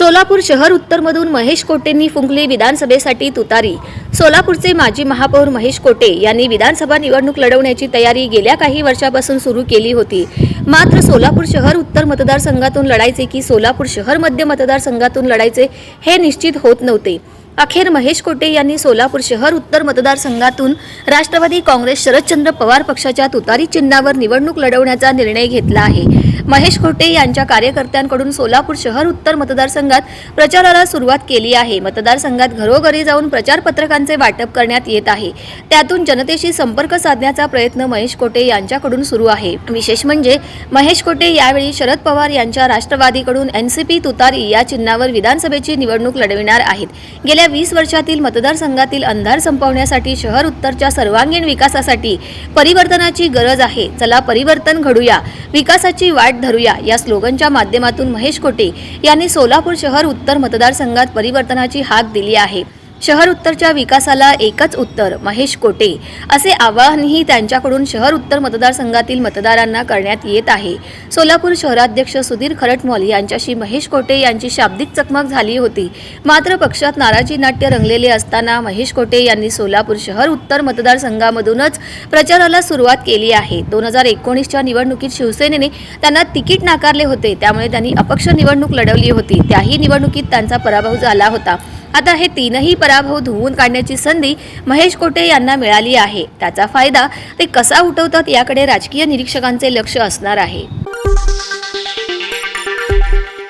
सोलापूर शहर उत्तरमधून महेश कोटेंनी फुंकली विधानसभेसाठी तुतारी. सोलापूरचे माजी महापौर महेश कोटे यांनी विधानसभा निवडणूक लढवण्याची तयारी गेल्या काही वर्षापासून सुरू केली होती. मात्र सोलापूर शहर उत्तर मतदारसंघातून लढायचे की सोलापूर शहर मध्य मतदारसंघातून लढायचे हे निश्चित होत नव्हते. अखेर महेश कोटे यांनी सोलापूर शहर उत्तर मतदारसंघातून राष्ट्रवादी काँग्रेस शरदचंद्र पवार पक्षाच्या तुतारी चिन्हावर निवडणूक लढवण्याचा निर्णय घेतला आहे. महेश कोटे यांच्या कार्यकर्त्यांकडून सोलापूर शहर उत्तर मतदारसंघात प्रचाराला सुरुवात केली आहे. मतदारसंघात घरोघरी जाऊन प्रचार पत्रकांचे वाटप करण्यात येत आहे. त्यातून जनतेशी संपर्क साधण्याचा प्रयत्न महेश कोटे यांच्याकडून सुरू आहे. विशेष म्हणजे महेश कोटे यावेळी शरद पवार यांच्या राष्ट्रवादीकडून एनसीपी तुतारी या चिन्हावर विधानसभेची निवडणूक लढविणार आहेत. गेल्या वीस वर्षातील मतदारसंघातील अंधार संपवण्यासाठी शहर उत्तरच्या सर्वांगीण विकासासाठी परिवर्तनाची गरज आहे. चला परिवर्तन घडूया. विकासाची वाट धरूया. या स्लोगनच्या माध्यमातून महेश कोटे यांनी सोलापूर शहर उत्तर मतदारसंघात परिवर्तनाची हाक दिली आहे. शहर उत्तरच्या विकासाला एकच उत्तर महेश कोटे. असे आवाहनही त्यांच्याकडून शहर उत्तर मतदारसंघातील मतदारांना करण्यात येत आहे. सोलापूर शहराध्यक्ष सुधीर खरटमॉल यांच्याशी महेश कोटे यांची शाब्दिक चकमक झाली होती. मात्र पक्षात नाराजी नाट्य रंगलेले असताना महेश कोटे यांनी सोलापूर शहर उत्तर मतदारसंघामधूनच प्रचाराला सुरुवात केली आहे. दोन हजार एकोणीसच्या निवडणुकीत शिवसेनेने त्यांना तिकीट नाकारले होते. त्यामुळे त्यांनी अपक्ष निवडणूक लढवली होती. त्याही निवडणुकीत त्यांचा पराभव झाला होता. आता हे तीनही पराभव धुवून काढण्याची संधी महेश कोटे यांना मिळाली आहे. त्याचा फायदा ते कसा उठवतात याकडे राजकीय निरीक्षकांचे लक्ष असणार आहे.